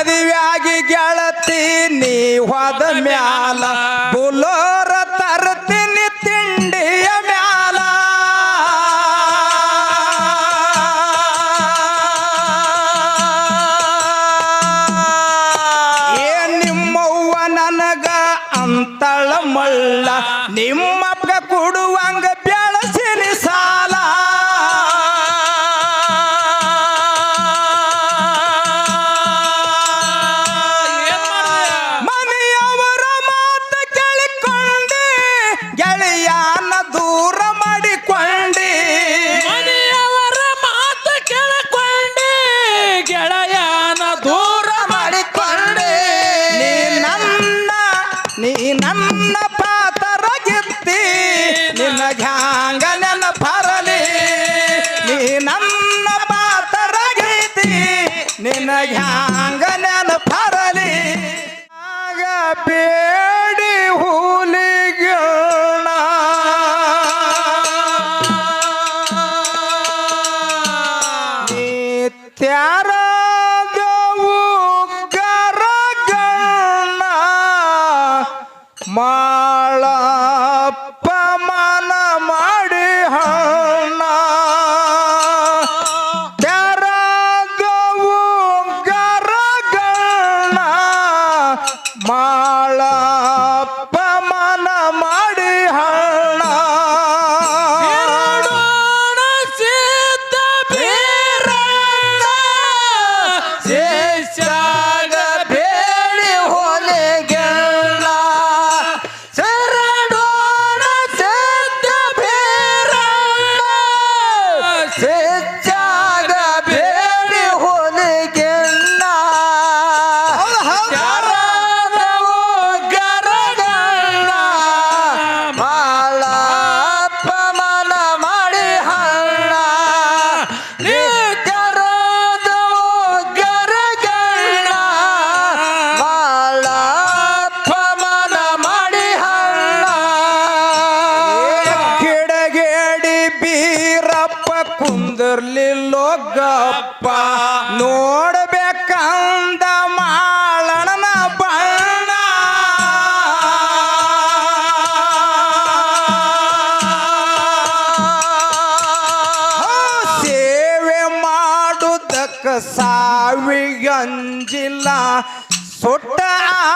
ಮದುವೆಯಾಗಿ ಗೆಳತಿ ನೀ ಹೋದ ಮ್ಯಾಲ ಬುಲೋ Ma. ಅಂಜಿಲ್ಲ ಸುಟ್ಟ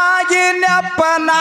ಆಗಿ ನೆಪ್ಪನಾ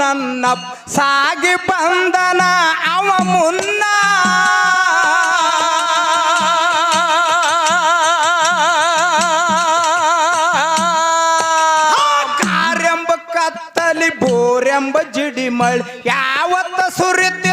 ನನ್ನ ಸಾಗಿ ಬಂದನ ಅವ ಮುನ್ನ. ಕಾರ್ಯಂಬ ಕತ್ತಲಿ ಬೋರೆಂಬ ಜಿಡಿಮಳ್ ಯಾವತ್ತ ಸುರಿತಿ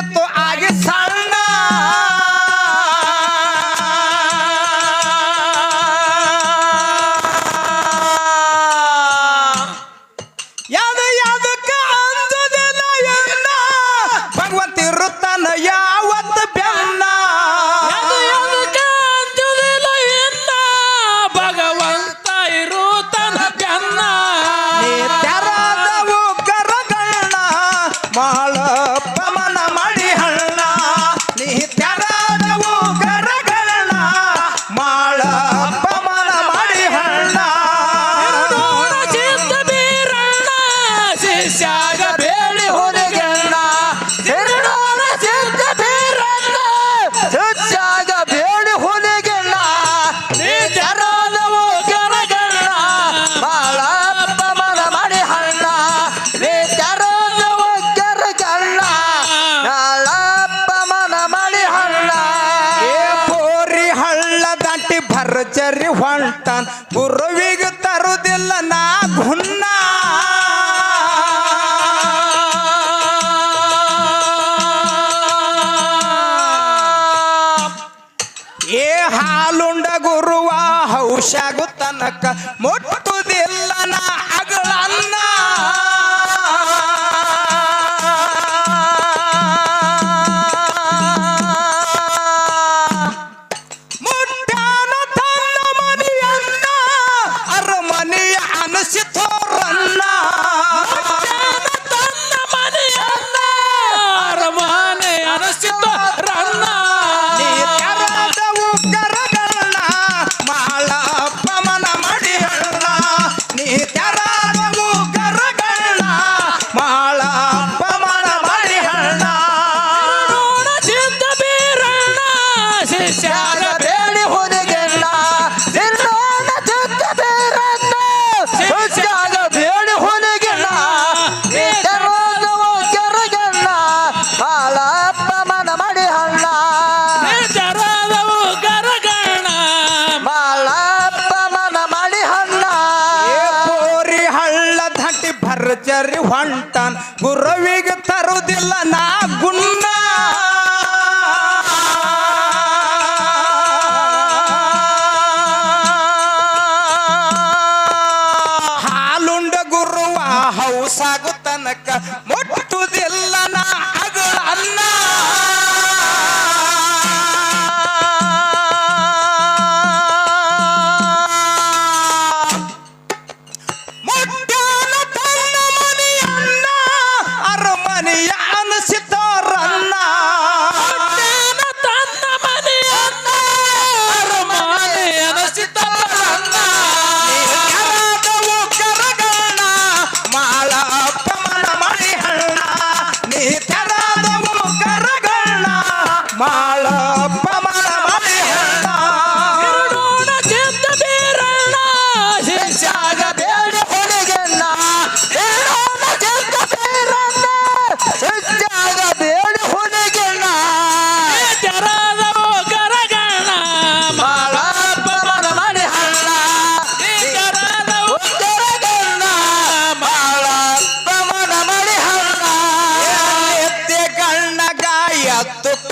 ಹುನ್ನ. ಏ ಹಾಲುಂಡ ಗುರುವ ಹೌಷಾಗು ತನಕ ಮೋ ಹೊಂಟಾನ್. ಗುರುವಿಗೆ ತರುವುದಿಲ್ಲ ನಾ ಗುಣ ಹಾಲುಂಡ ಗುರುವ ಹೌಸಾಗು ತನಕ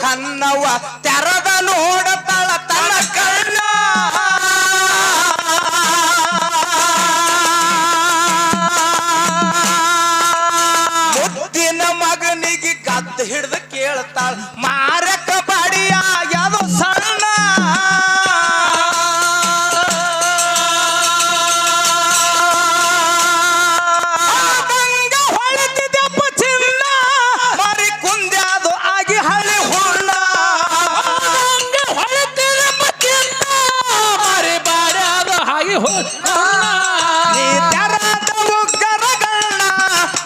ಕನ್ನವ ತೆರದ ನೋಡ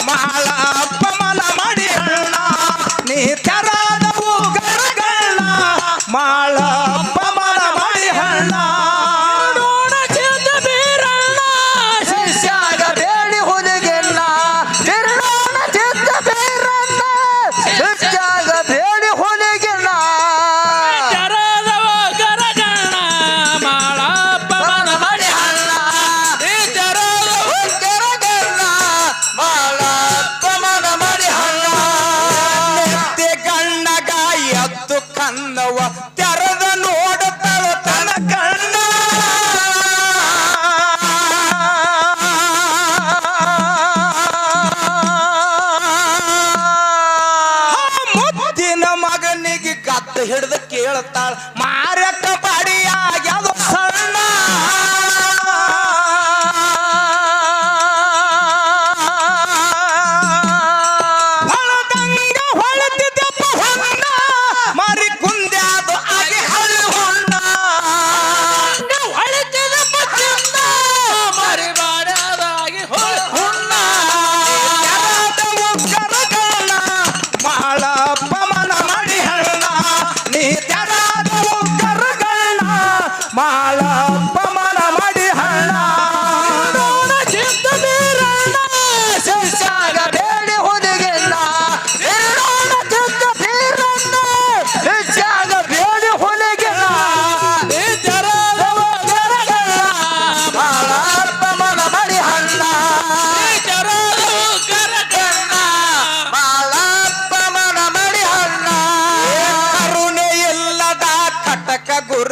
ಮಾಳ ಅಪ್ಪಮನ ಮಾಡಿ ಅಣ್ಣ ನೀ ಎದ್ದು ಕನ್ನವ ತೆರೆದ ನೋಡುತ್ತವ ತನ ಕಣ್ಣ. ಮುದ್ದಿನ ಮಗನಿಗೆ ಕತ್ತ ಹಿಡಿದು ಕೇಳ್ತಾಳ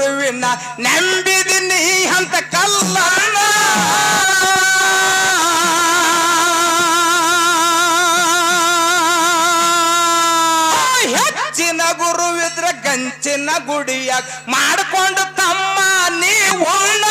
ಗುರುವಿನ ನಂಬಿದಿನಿ ಅಂತ ಕಲ್ಲಣ್ಣ. ಹೆಚ್ಚಿನ ಗುರುವಿದ್ರ ಗಂಚಿನ ಗುಡಿಯಾಗ ಮಾಡ್ಕೊಂಡು ತಮ್ಮ ನೀ ಹೋಗುದಕ್ಕ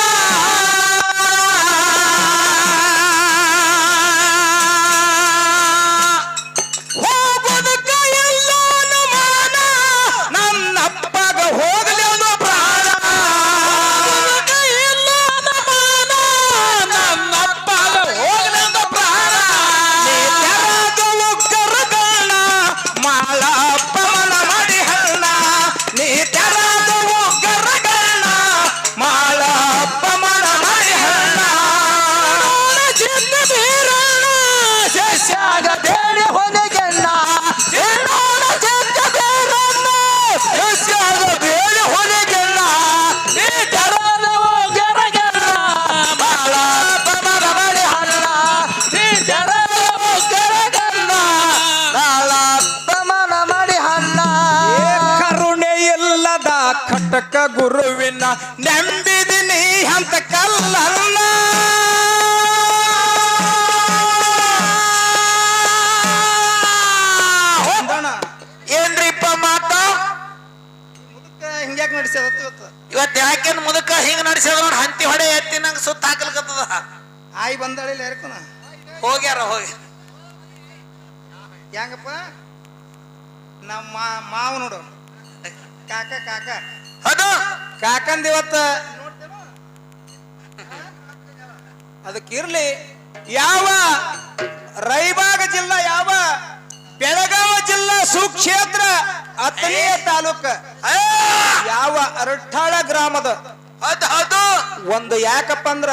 ನಂಬಿದಿನಿ ಅಂತ ಕಲ್ಲನ್ನ. ಏನ್ರಿಪ್ಪ ಮಾತ? ಹಿಂಗ್ಯಾಕ್ ನಡೆಸ್ಯದ ಇವತ್ತು ಯಾಕೆನ್ ಮುದಕ ಹಿಂಗ ನಡೆಸಿದ ನೋಡಿ? ಹಂತಿ ಹೊಡೆ ಎತ್ತಿ ನಂಗೆ ಸುತ್ತ ಹಾಕಲ್ಕತ್ತದ. ಆಯಿ ಬಂದಾಳಿಲ್ಲ ಯಾರಕ್ಕನ ಹೋಗ್ಯಾರ ಹೋಗಿ. ಹೆಂಗಪ್ಪ? ನಮ್ಮ ಮಾವ ನೋಡು. ಕಾಕ ಕಾಕ. ಅದು ಕಾಕಂದ ಇವತ್ತ ಅದಕ್ಕೆ ಇರ್ಲಿ ಯಾವ ರೈಬಾಗ ಜಿಲ್ಲಾ ಯಾವ ಬೆಳಗಾವ ಜಿಲ್ಲಾ ಸುಕ್ಷೇತ್ರ ಹತ್ತನೇ ತಾಲೂಕ ಯಾವ ಅರಠಾಳ ಗ್ರಾಮದ ಅದು ಅದು ಒಂದು ಯಾಕಪ್ಪ ಅಂದ್ರ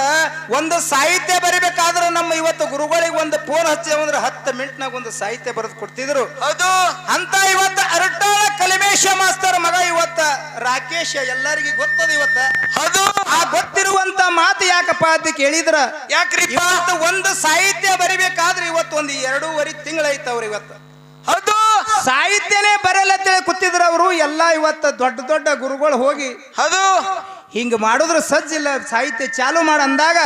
ಒಂದು ಸಾಹಿತ್ಯ ಬರಿಬೇಕಾದ್ರೆ ನಮ್ಮ ಇವತ್ತು ಗುರುಗಳಿಗೆ ಒಂದು ಫೋನ್ ಹಚ್ಚಿ ಅಂದ್ರೆ ಹತ್ತು ಮಿನಿಟ್ನಾಗ ಒಂದು ಸಾಹಿತ್ಯ ಬರೆದು ಕೊಡ್ತಿದ್ರು. ಅದು ಅಂತ ಇವತ್ತು ಅರಟಾಳ ಕಲಿಮೇಶ ಮಾಸ್ತರ್ ಮಗ ಇವತ್ತ ರಾಕೇಶ ಎಲ್ಲರಿಗೂ ಗೊತ್ತದ ಇವತ್ತ? ಅದು ಆ ಗೊತ್ತಿರುವಂತ ಮಾತು ಯಾಕಪ್ಪ ಅಂತ ಕೇಳಿದ್ರ? ಯಾಕ್ರಿ ಇವತ್ತು ಒಂದು ಸಾಹಿತ್ಯ ಬರಿಬೇಕಾದ್ರೆ ಇವತ್ತು ಒಂದು ಎರಡೂವರೆ ತಿಂಗಳೈತವ್ರ ಇವತ್ತು. ಅದು ಸಾಹಿತ್ಯನೇ ಬರೆಯಲತ್ತೇಳಿ ಕೂತಿದ್ರು ಅವರು. ಎಲ್ಲ ಇವತ್ತ ದೊಡ್ಡ ದೊಡ್ಡ ಗುರುಗಳು ಹೋಗಿ ಅದು ಹಿಂಗೆ ಮಾಡಿದ್ರೆ ಸಜ್ಜಿಲ್ಲ ಸಾಹಿತ್ಯ ಚಾಲು ಮಾಡ ಅಂದಾಗ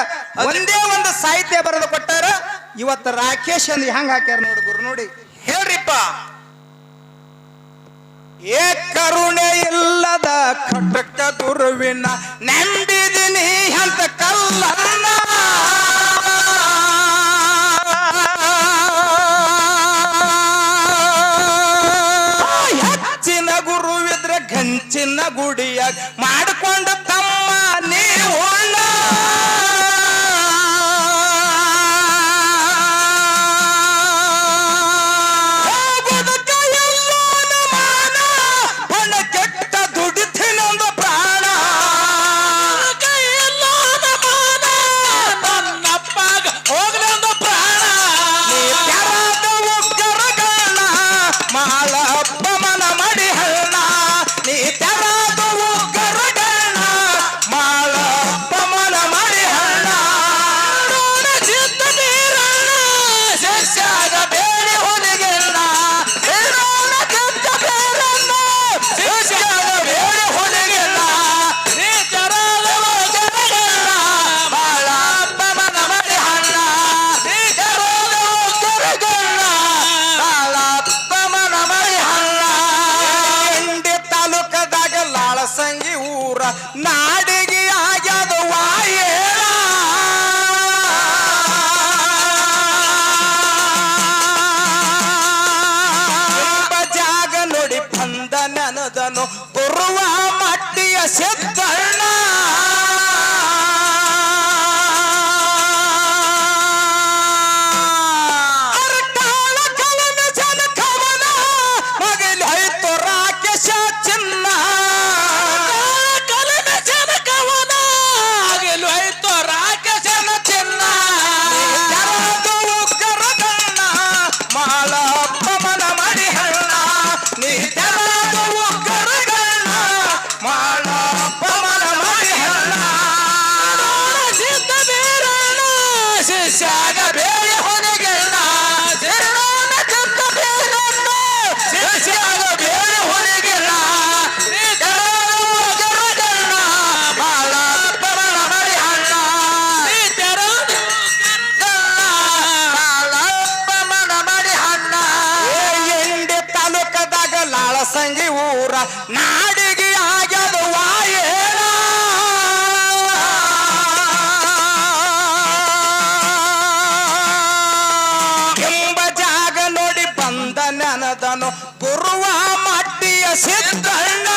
ಒಂದೇ ಒಂದು ಸಾಹಿತ್ಯ ಬರೆದು ಕೊಟ್ಟಾರ. ಇವತ್ತು ರಾಕೇಶ್ ಅಂದ್ರೆ ಹೆಂಗ್ ಹಾಕ್ಯಾರ ನೋಡಿ ಗುರು ನೋಡಿ. ಹೇಳ್ರಿಪ್ಪ. ಏ ಕರುಣೆ ಇಲ್ಲದ ಕಟಕ ಗುರುವಿನ ನಂಬಿದಿನಿ ಅಂತ ಕಲ್ಲ ಹೆಚ್ಚಿನ ಗುರುವಿದ್ರೆ ಗಂಚಿನ ಗುಡಿಯಾಗ ಮಾಡಿಕೊಂಡ ನಾಡಿಗೆ ಆಗ್ಯದ ಎಂಬ ಜಾಗ ನೋಡಿ ಬಂದ ಗುರುವ ಮಟ್ಟಿಯ ಸಿದ್ಧಣ್ಣ.